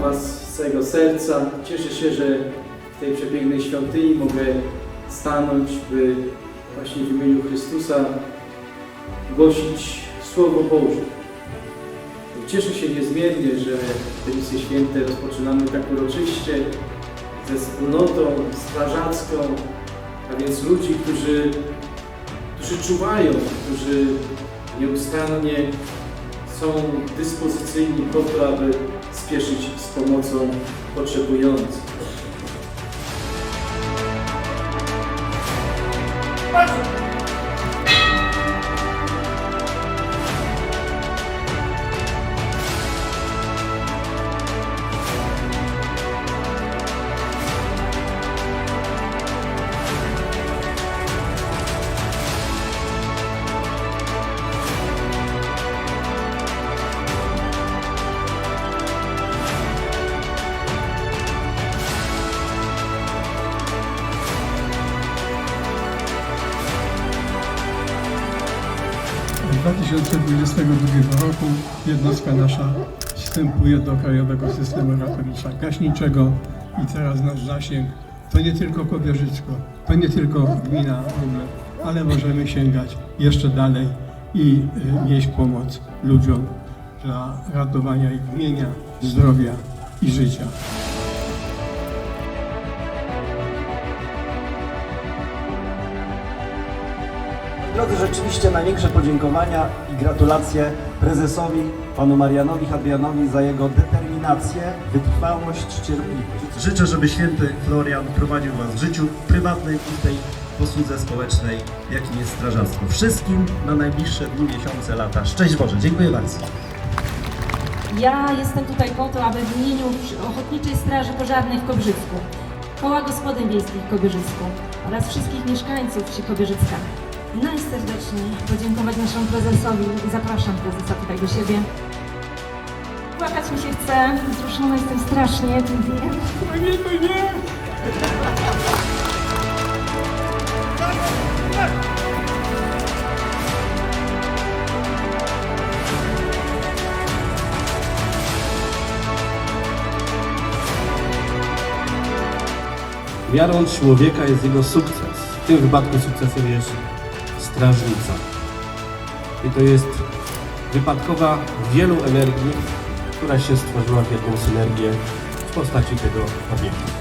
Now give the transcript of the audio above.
Was z całego serca. Cieszę się, że w tej przepięknej świątyni mogę stanąć, by właśnie w imieniu Chrystusa głosić Słowo Boże. Cieszę się niezmiernie, że te misje święte rozpoczynamy tak uroczyście ze wspólnotą strażacką, a więc ludzi, którzy, którzy czuwają, którzy nieustannie są dyspozycyjni po to, aby spieszyć z pomocą potrzebującym. W 2022 roku jednostka nasza wstępuje do Krajowego Systemu Ratownictwa Gaśniczego i teraz nasz zasięg to nie tylko Kobierzycko, to nie tylko gmina Ruble, ale możemy sięgać jeszcze dalej i y, nieść pomoc ludziom dla ratowania ich mienia, zdrowia i życia. Drodzy, rzeczywiście największe podziękowania i gratulacje prezesowi, panu Marianowi Hadrianowi za jego determinację, wytrwałość, cierpliwość. Życzę, żeby święty Florian prowadził Was w życiu prywatnym i w tej posłudze społecznej, jakim jest strażactwo. Wszystkim na najbliższe dni, miesiące, lata. Szczęść Boże. Dziękuję bardzo. Ja jestem tutaj po to, aby w imieniu Ochotniczej Straży Pożarnej w Kobrzycku, Koła Gospodyń Wiejskich w Kobyrzysku oraz wszystkich mieszkańców wsi Kobyżycka najserdeczniej podziękować naszemu prezesowi i zapraszam prezesa tutaj do siebie. Płakać mi się chce, wzruszona jestem strasznie tym dniem. O nie, to nie! Miarą człowieka jest jego sukces. W tym wypadku sukcesem jest strażnica. I to jest wypadkowa wielu energii, która się stworzyła w jedną synergię w postaci tego obiektu.